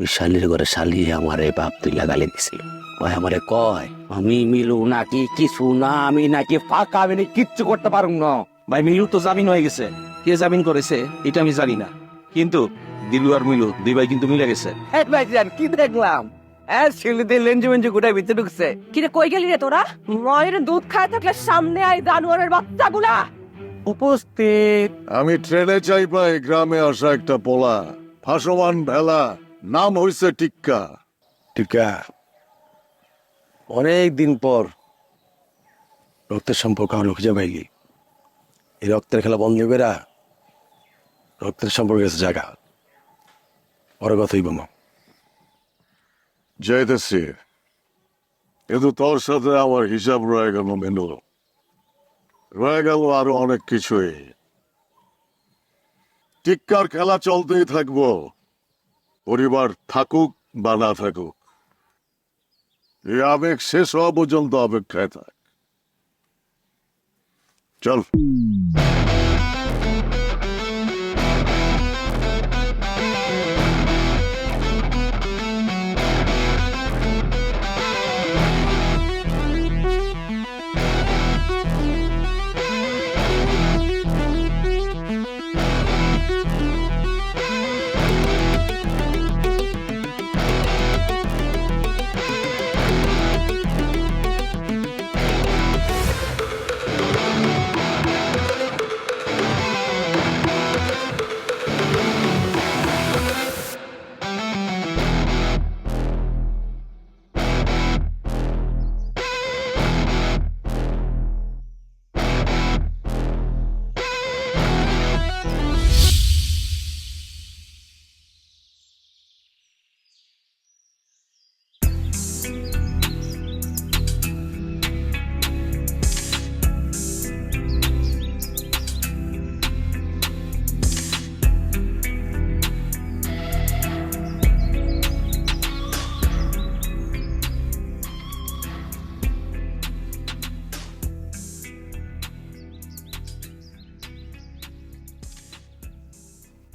ওই শালির ঘরে শালি আমারে বাপ তুইলা গালি দিছিল। ওই আমারে কয় আমি মিলু নাকি কিছু না আমি নাকি ফাঁকা আমি কিচ্ছু করতে পারুম না। ভাই মিলু তো জামিন হয়ে গেছে। কে জামিন করেছে এটা আমি জানি না। কিন্তু দিলু আর মিলু দুই ভাই কিন্তু মিলে গেছে। এই ভাইজান কি দেখলাম? হ্যাঁ শিলিতে লেঞ্জু মেঞ্জু গোটায় ভিতরে ঢুকছে। কিরে কই গেলি রে তোরা? মায়ের দুধ খায় থাকলে সামনে আই জানোয়ারের বাচ্চাগুলা। উপস্থিত। আমি ট্রেনে চাই প্রায় গ্রামে আসা একটা পোলা ভাসমান ভেলা। নাম হইছে টিক্কা। টিক্কা। অনেক দিন পর রক্তের সম্পর্ক আমরা খুঁজে পাইলি এই রক্তের খেলা বন্ধ বেরা রক্তের সম্পর্ক জায়গা পরে কথাই বামা যাইতেছি। কিন্তু তোর সাথে আমার হিসাব রয়ে গেল মেনু। রয়ে গেল আরও অনেক কিছুই। টিক্কার খেলা চলতেই থাকব। পরিবার থাকুক বা না থাকুক এই আবেগ শেষ হওয়া পর্যন্ত অপেক্ষায় থাক। চল।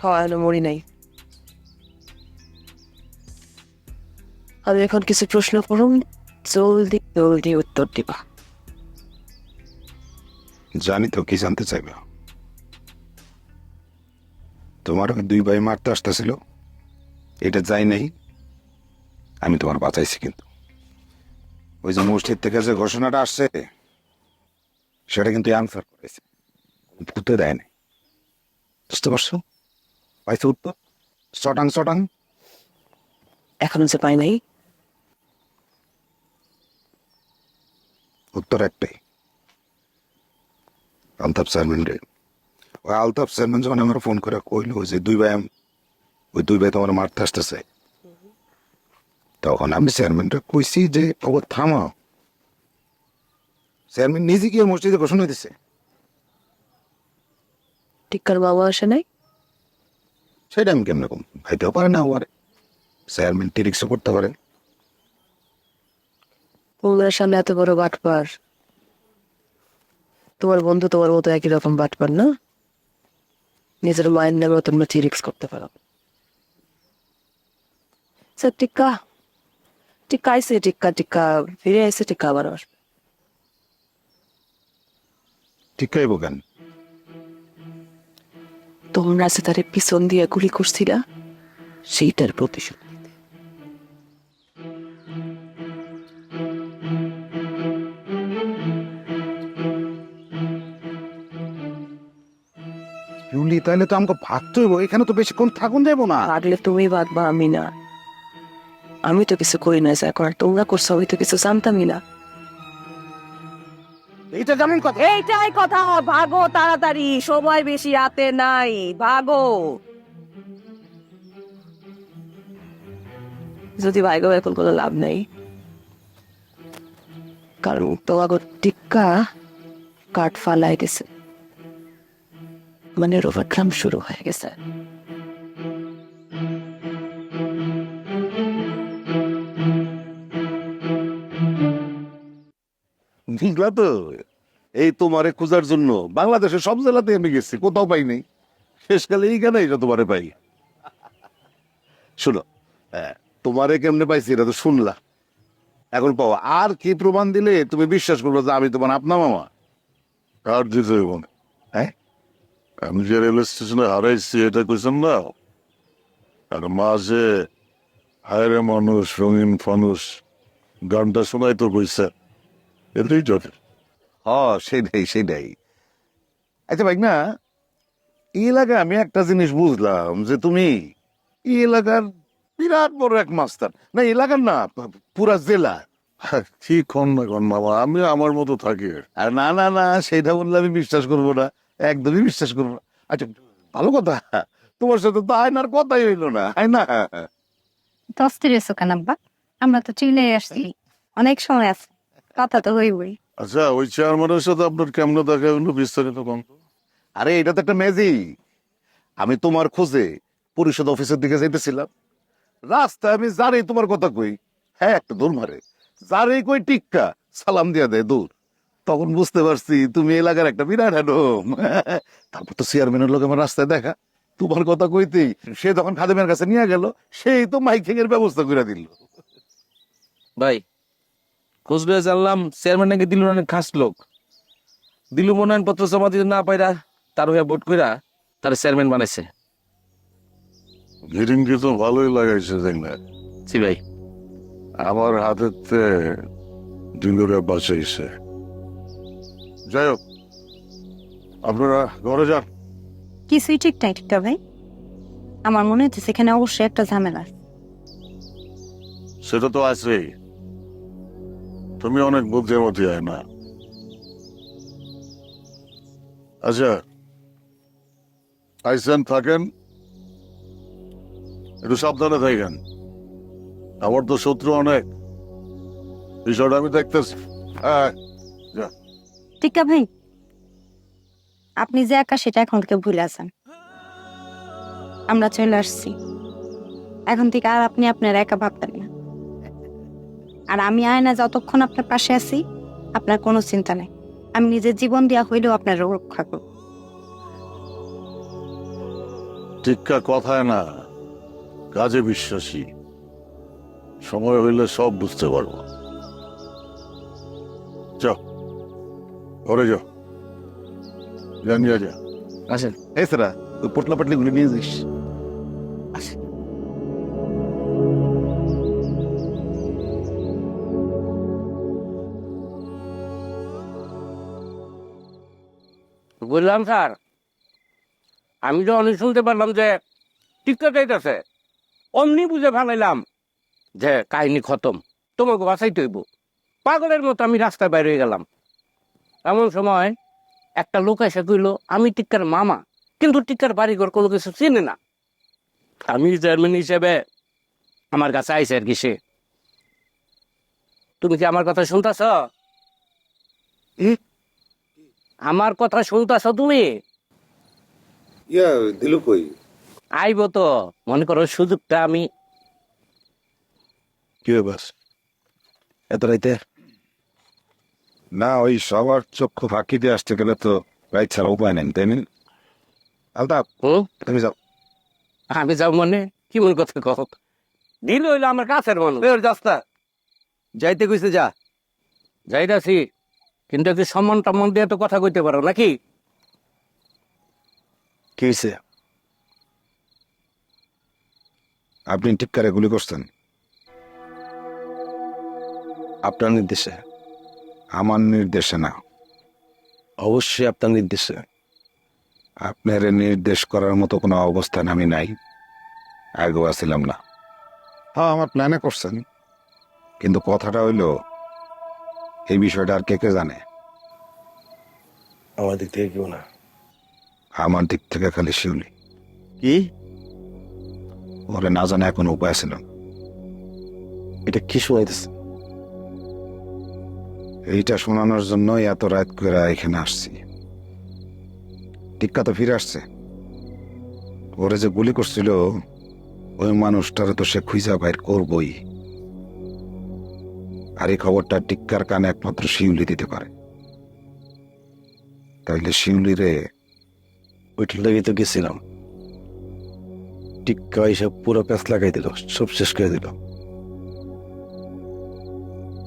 হয় মরি নাই। আমি এখন কিছু প্রশ্ন করুন, জলদি জলদি উত্তর দিবা। জানি তো, কি জানতে চাইবে? তোমার দুই ভাই মারতে আসতেছিল। এটা যাই নাই। আমি তোমার বাঁচাইছি কিন্তু। ওই যে মসজিদ থেকে যে ঘোষণাটা আসছে, সেটা কিন্তু আনসার করেছে। ভূতে দেয় নাই। বুঝতে পারছ? পাইছো উত্তর? চটাং চটাং এখনও যে পাই নাই। উত্তর একটাই। আলতাফ চেয়ারম্যান রে ওই আলতাফ চেয়ারম্যান যখন আমার ফোন করে কইলো যে দুই ভাই ওই দুই ভাই তোমার মারতে আসতেছে। তখন আমি চেয়ারম্যানটা কইছি যে ও থামাও। চেয়ারম্যান নিজে গিয়ে মসজিদে ঘোষণা দিছে। টিক্কার বাবা আসে নাই? সেটা আমি কেমন রকম খাইতেও পারে না আমার চেয়ারম্যান টিরিক্সও করতে পারে। তোমাদের সামনে এত বড় বাটপার। তোমার বন্ধু তোমার মতো একই রকম বাটপার না? নিজের মায়ের নামে তোমরা চিরিক্স করতে পারো। স্যার টিক্কা। টিক্কা আইসে টিক্কা টিক্কা। ফিরে আইসে টিক্কা আবার আসবে। ঠিক খাইব কেন? তোমরা যে তারে পিছন দিয়ে গুলি করছিলা সেইটার প্রতিশোধ। জুলি তাহলে তো আমাকে ভাগতে হইব এখানে তো বেশিক্ষণ থাকুন যাব না। পারলে তুমি বাঁধবা আমি না আমি তো কিছু করি না যা করার তোমরা করছ আমি তো কিছু জানতামই না। এইটা কেমন কথা? এইটাই কথা ভাগো, তাড়াতাড়ি, সময় বেশি হাতে নাই, ভাগো। যদি এখন কোনো লাভ নেই, কারণ তোমাকে টিক্কা কাঠ ফালাই গেছে। মানে রোভাগ্রাম শুরু হয়ে গেছে। বুঝলা তো। এই তোমারে খোঁজার জন্য বাংলাদেশের সব জেলাতে আমি গেছি কোথাও পাই নাই। শেষকালে এইখানে এটা তোমারে পাই। শুনো তোমারে কেমনে পাইছি এটা তো শুনলা। এখন পাও আর কি প্রমাণ দিলে তুমি বিশ্বাস করবে যে আমি তোমার আপনা মামা? কার দিতে হ্যাঁ? আমি যে রেল স্টেশনে হারাইছি এটা কইছেন না? আর মাঝে হায়রে মানুষ রঙিন ফানুষ গানটা শোনাই তো কইছে। এটাই যথেষ্ট হ সেটাই সেটাই। আচ্ছা ভাই না এই এলাকায় আমি একটা জিনিস বুঝলাম যে তুমি এই এলাকার বিরাট বড় এক মাস্টার না এলাকার না পুরা জেলা। কি কন না কন মামা আমি আমার মতো থাকি। আর না না না সেটা বললে আমি বিশ্বাস করব না একদমই বিশ্বাস করব না। আচ্ছা ভালো কথা তোমার সাথে তো আয়নার কথাই হইল না আয়না দশটি রেসো কেন আব্বা? আমরা তো চিলে আসছি অনেক সময় আছে। কথা তো হইবই। আচ্ছা ওই চেয়ারম্যানের সাথে আপনার কেমন দেখা হইল বিস্তারিত কম আরে এটা তো একটা ম্যাজিক আমি তোমার খোঁজে পরিষদ অফিসের দিকে যাইতেছিলাম। রাস্তায় আমি যারেই তোমার কথা কই হ্যাঁ একটা দূর মারে। যারেই কই টিক্কা সালাম দিয়া দেয় দূর। তখন বুঝতে পারছি তুমি এলাকার একটা বিরাট হ্যাডম তারপর তো চেয়ারম্যানের লোক আমার রাস্তায় দেখা। তোমার কথা কইতেই সে যখন খাদেমের কাছে নিয়ে গেল সেই তো মাইকিং এর ব্যবস্থা করে দিল। ভাই খোঁজ লইয়া জানলাম চেয়ারম্যান নাকি দিলু অনেক খাস লোক। দিলু মনোনয়ন পত্র জমা দিতে না পাইরা তার হইয়া ভোট কইরা তার চেয়ারম্যান বানাইছে। গিরিঙ্গি তো ভালোই লাগাইছে দেখলে জি ভাই। আমার হাতেতে দিলুরে বাঁচাইছে। যাই হোক আপনারা ঘরে যান। কিছুই ঠিক নাই ঠিক ভাই? আমার মনে হচ্ছে সেখানে অবশ্যই একটা ঝামেলা। সেটা তো আছেই। তুমি অনেক বুদ্ধিমতী হয় না আচ্ছা আইসেন, থাকেন। একটু সাবধানে থাকেন। আমার তো শত্রু অনেক। বিষয়টা আমি দেখতেছি। হ্যাঁ টিকা ভাই, আপনি যে একা সেটা এখন থেকে ভুলে আছেন। আমরা চলে আসছি। এখন থেকে আর আপনি আপনার একা ভাববেন না। আর আমি আয়না যতক্ষণ আপনার পাশে আছি আপনার কোনো চিন্তা নেই। আমি নিজের জীবন দেওয়া হইলেও আপনার রক্ষা করব। টিক্কা কথায় না কাজে বিশ্বাসী। সময় হইলে সব বুঝতে পারব। যাও ঘরে যাও। জানিয়া যা। আসেন। এই সেরা ওই পটলা পাটলি গুলো নিয়ে যাস। বললাম স্যার। আমি তো অনেক শুনতে পারলাম যে টিকা চাইতেছে অমনি বুঝে ফেলাইলাম যে কাহিনী খতম। তোমাকে বাঁচাইতে হইব। পাগলের মতো আমি রাস্তায় বাইরে হয়ে গেলাম। এমন সময় একটা লোক এসে কইল, আমি টিক্কার মামা, কিন্তু টিক্কার বাড়িঘর কোনো কিছু চিনে না। আমি চেয়ারম্যান হিসেবে আমার কাছে আইসে আর কি সে। তুমি কি আমার কথা শুনতেছ? আমার কথা শুনতেছ তুমি? ইয়া দিলু কই? আইব তো মনে করো সুযোগটা আমি কি বাস? এত রাইতে? না ওই সবার চক্ষু ফাঁকি দিয়ে আসতে গেলে তো রাইট ছাড়া উপায় নেই তাই আলতাপ তুমি যাও। আমি যাও মনে? কি মনে কথা কহ দিল হইল আমার কাছের মানুষ। বের যাস্তা যাইতে কইছে যা। যাইতাছি। কিন্তু একটু সম্মান টম্মান দিয়ে তো কথা কইতে পারো নাকি? কি হয়েছে আপনি টিক্কারে গুলি করছেন? আপনার নির্দেশে। আমার নির্দেশে না। অবশ্যই আপনার নির্দেশে। আপনার নির্দেশ করার মতো কোনো অবস্থান আমি নাই। আগেও আসছিলাম না। হ্যাঁ আমার প্ল্যানে করছেন। কিন্তু কথাটা হইল এই বিষয়টা আর কে কে জানে? আমার দিক থেকে কেউ না। আমার দিক থেকে খালি শিউলি। কি? ওরে না জানে এখন উপায় ছিল না। এটা কি শোনাইতেছে? এইটা শোনানোর জন্যই এত রাত করে এখানে আসছি। টিক্কা তো ফিরে আসছে। ওরে যে গুলি করছিল ওই মানুষটারে তো সে খুঁজা বাইর করবই। আর এই খবরটা টিক্কার কানে একমাত্র শিউলি দিতে পারে। তাইলে শিউলি রে ওইটার লেগে তো গেছিলাম। টিক্কা এসব পুরো প্যাঁচ লাগাই দিল সব শেষ করে দিল।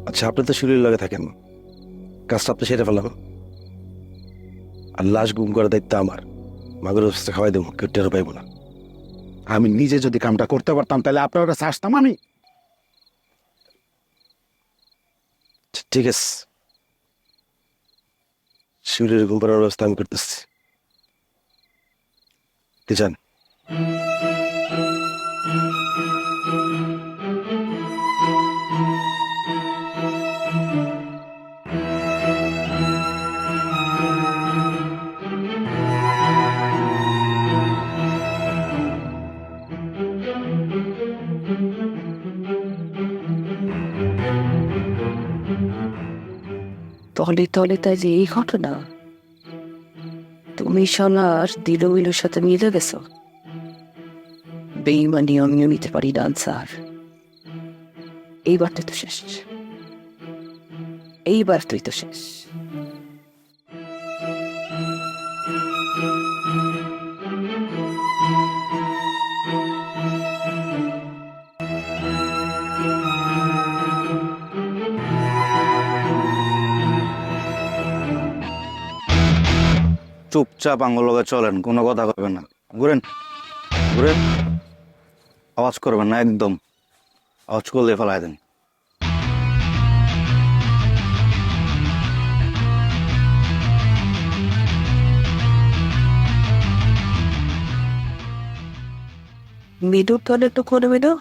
আচ্ছা আপনি তো শরীর লাগে থাকেন। কাজটা আপনি সেরে ফেলাম আর লাশ গুম করার দায়িত্ব আমার। মাগুর খাওয়াই দেবো কেউ টেরো পাইব না। আমি নিজে যদি কামটা করতে পারতাম তাহলে আপনার কাছে আসতাম আমি। ঠিক আছে। শিবিরের ঘুম পাড়ার ব্যবস্থা আমি করতেছি। কি চান তলে তলে তাই যে এই ঘটনা। তুমি সোনার দিলমিলোর সাথে মিলে গেছ? বেইমানি, আমিও নিতে পারি ডান্সার এইবারটা তো শেষ। এইবার তুই তো শেষ। চুপচাপ আঙ্গুলকে চলেন, কোনো কথা কইবেন না। ঘুরেন ঘুরেন। আওয়াজ করবেন না, একদম। আওয়াজ করলে ফেলাই দেন। মিডুর তলে তো কোনো মিডু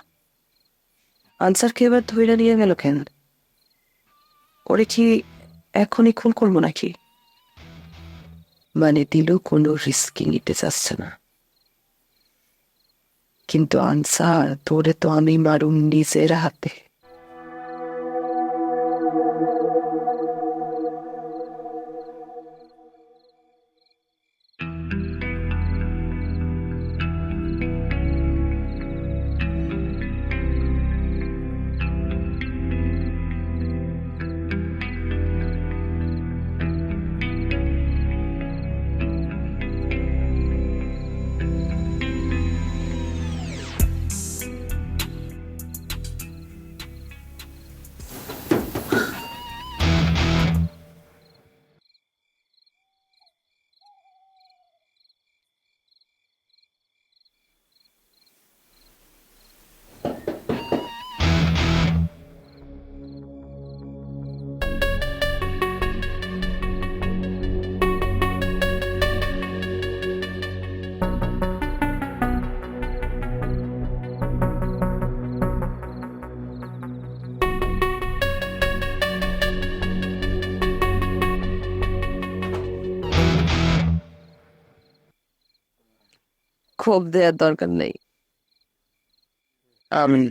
আনসারকে এবার ধরে নিয়ে গেল কেন? ওরে কি এখনই খুন করব নাকি? মানে দিল কোনো রিস্কি নিতে চাচ্ছে না। কিন্তু আনসার, তোরে তো আমি মারুম নিজের হাতে। ক্ষোভ দেওয়ার দরকার নেই। আমি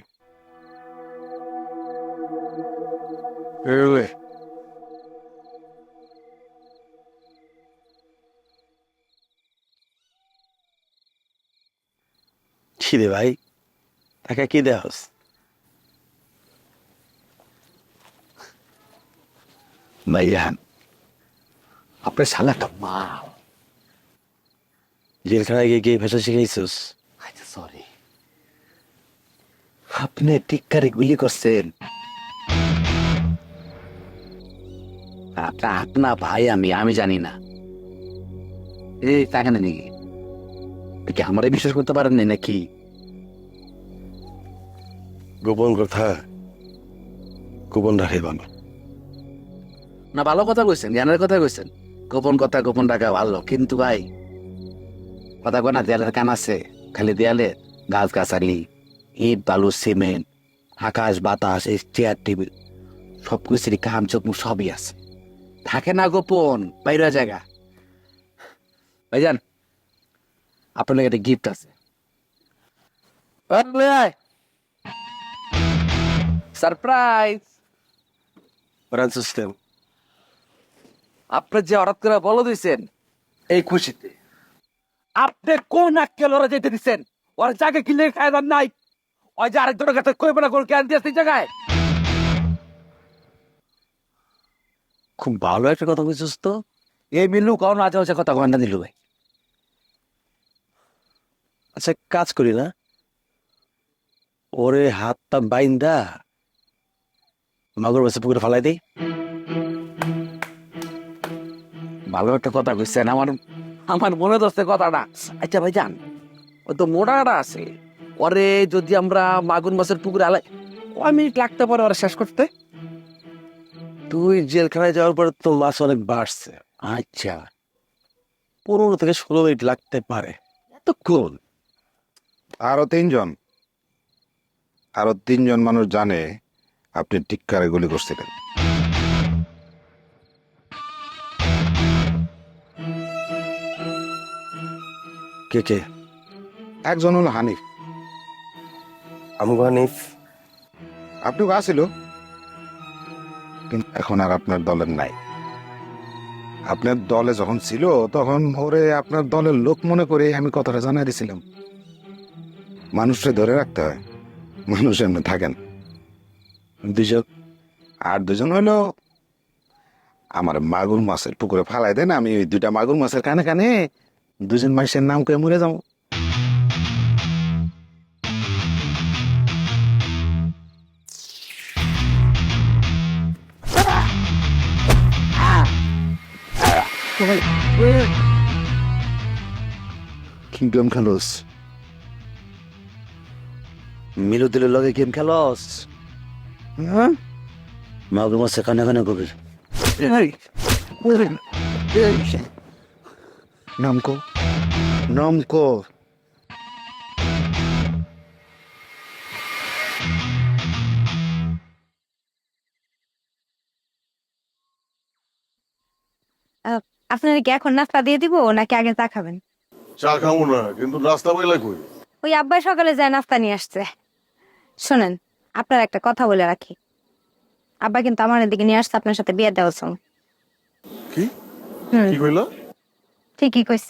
কি রে ভাই টাকা কি দেওয়াস ভাইয়া আপনার শালাটা মা। জেলখানায় গিয়ে গিয়ে ভাষা শিখাইছিস আচ্ছা সরি আপনি টিক্কারে গুলি করছেন। আপনার আপনা ভাই আমি আমি জানি না। এই তাকে না নাকি কি আমারে বিশ্বাস করতে পারেন নাকি? গোপন কথা। গোপন রাখে ভালো না ভালো কথা কইছেন জ্ঞানের কথা কইছেন। গোপন কথা গোপন রাখা ভালো। কিন্তু ভাই কথা কয় না দেয়ালের কান আছে খালি দেয়ালে গাছ গাছালি ইট বালু সিমেন্ট আকাশ বাতাস এই চেয়ার টেবিল সব কিছুরই কাম চোখ মুখ সবই আছে। থাকে না গোপন বাইরের জায়গা। ভাইজান আপনার লাগে একটা গিফট আছে। সারপ্রাইজ সিস্টেম আপনি যে হঠাৎ করে বলো দিয়েছেন এই খুশিতে। আপনি কোন আক্কেল ওরা যেতে দিচ্ছেন ওরা জায়গা কিনলে খায় নাই। ওই যে আরেকজনের কাছে কইবে না গোল কেন দিয়েছে জায়গায়? খুব ভালো একটা কথা বলছিস তো। এই মিলু কখন আজ হচ্ছে কথা না দিলু ভাই। আচ্ছা কাজ করি না। ওরে হাতটা বাইন্দা মাগুর মাছে পুকুরে ফালাই দেই। ভালো একটা কথা কইছেন আমার আমার মনে ধরছে কথাটা। আচ্ছা ভাই যান ওই তো মোটাটা আছে। ওরে যদি আমরা মাগুর মাছের পুকুরে আলাই কয় মিনিট লাগতে পারে ওরা শেষ করতে? তুই জেলখানায় যাওয়ার পর তো মাছ অনেক বাড়ছে। আচ্ছা পনেরো থেকে ষোলো মিনিট লাগতে পারে। এতক্ষণ? আরও তিনজন। আরও তিনজন মানুষ জানে আপনি টিক্কারে গুলি করছিলেন। কে কে? একজন হলো হানিফ। আমু হানিফ। আপনি আসিল? কিন্তু এখন আর আপনার দলের নাই। আপনার দলে যখন ছিল তখন ওরে আপনার দলের লোক মনে করে আমি কথাটা জানাই দিছিলাম। মানুষকে ধরে রাখতে হয়। মানুষ এমনি থাকেন দুজন আর দুজন হলো আমার মাগুর মাছের পুকুরে ফালাই দেন আমি ওই দুইটা মাগুর মাছের কানে কানে দুজন মানুষের নাম করে মরে যাব কি গেম খেলোস মিলুদিলের লগে গেম খেলস হ্যাঁ মাগুর মাছে কানে কানে কবির নাম কো নাম কো আপনার কি এখন নাস্তা দিয়ে দিব নাকি আগে চা খাবেন? চা খাব না কিন্তু নাস্তা পাইলা কই? ওই আব্বাই সকালে যায় নাস্তা নিয়ে আসছে। শোনেন আপনার একটা কথা বলে রাখি। আব্বা কিন্তু আমার এদিকে নিয়ে আসছে আপনার সাথে বিয়ে দেওয়ার সময়। কি? কি কইলা? ঠিকই কইস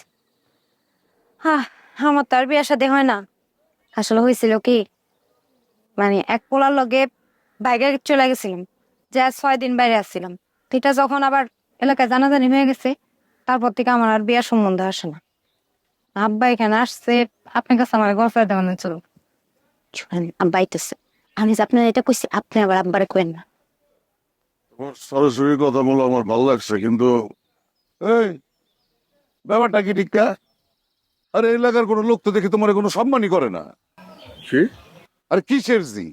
হ্যাঁ আমার তো আর বিয়ের সাথে হয় না। আসলে হয়েছিল কি মানে এক পোলার লগে বাইরে চলে গেছিলাম যে ছয় দিন বাইরে আসছিলাম। এটা যখন আবার এলাকায় জানাজানি হয়ে গেছে তারপর থেকে আমার আর বিয়ার সম্বন্ধ আসে না। আব্বা এখানে আসছে আপনার কাছে আমার গল্প দেওয়ানো চলো শুনেন আব্বা আইতেছে। আমি যে আপনার এটা কইছি আপনি আবার আব্বারে কইেন না। সরাসরি কথা বলো আমার ভালো লাগছে কিন্তু এই ব্যাপারটা কি টিক্কা আরে এলাকার কোনো লোক তো দেখে তোমার কোনো সম্মানই করে না। কি? আরে কিসের জি?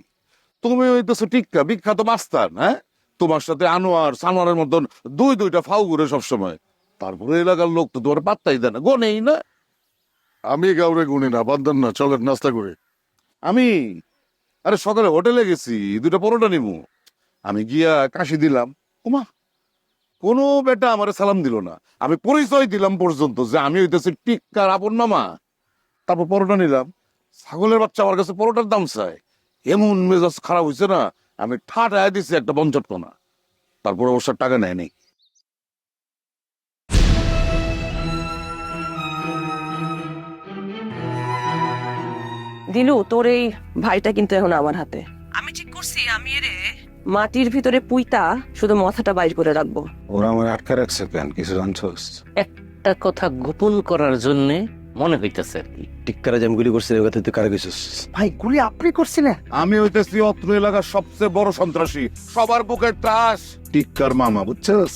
তুমি হইতেছো টিক্কা বিখ্যাত মাস্তান হ্যাঁ? তোমার সাথে আনোয়ার সানোয়ারের মতন দুই দুইটা ফাউ ঘুরে সবসময়। তারপরে এলাকার লোক তো তোমার পাত্তাই দেয় না গনেই না। আমি কাউরে গুনি না বাদ দেন না চলেন নাস্তা করে। আমি? আরে সকালে হোটেলে গেছি দুটা পরোটা নিমু। আমি গিয়া কাশি দিলাম। ওমা কোনো বেটা আমার সালাম দিল না। আমি পরিচয় দিলাম পর্যন্ত যে আমি হইতেছি টিক্কার আপন মামা। তারপর পরোটা নিলাম। ছাগলের বাচ্চা আমার কাছে পরোটার দাম চাই এমন মেজাজ খারাপ হয়েছে না আমি ঠাটায় দিছি একটা বঞ্চটকনা তারপর অবশ্য টাকা নেয়নি দিলু তোর এই ভাইটা কিন্তু এখন আমার হাতে। আমি ঠিক করছি আমি রে মাটির ভিতরে পুইতা শুধু মাথাটা বাইর করে রাখব। ওরা আমার আটকে রাখছে কেন? কিছু জানছোস একটা কথা গোপন করার জন্য মনে হইতেছে আর কি। টিক্কারা যে আমি গুলি করছি ওই কথা তুই কারে গেছিস ভাই গুলি আপনি করছিলেন আমি হইতেছি অত্র এলাকার সবচেয়ে বড় সন্ত্রাসী। সবার বুকের ত্রাস টিক্কার মামা বুঝছস?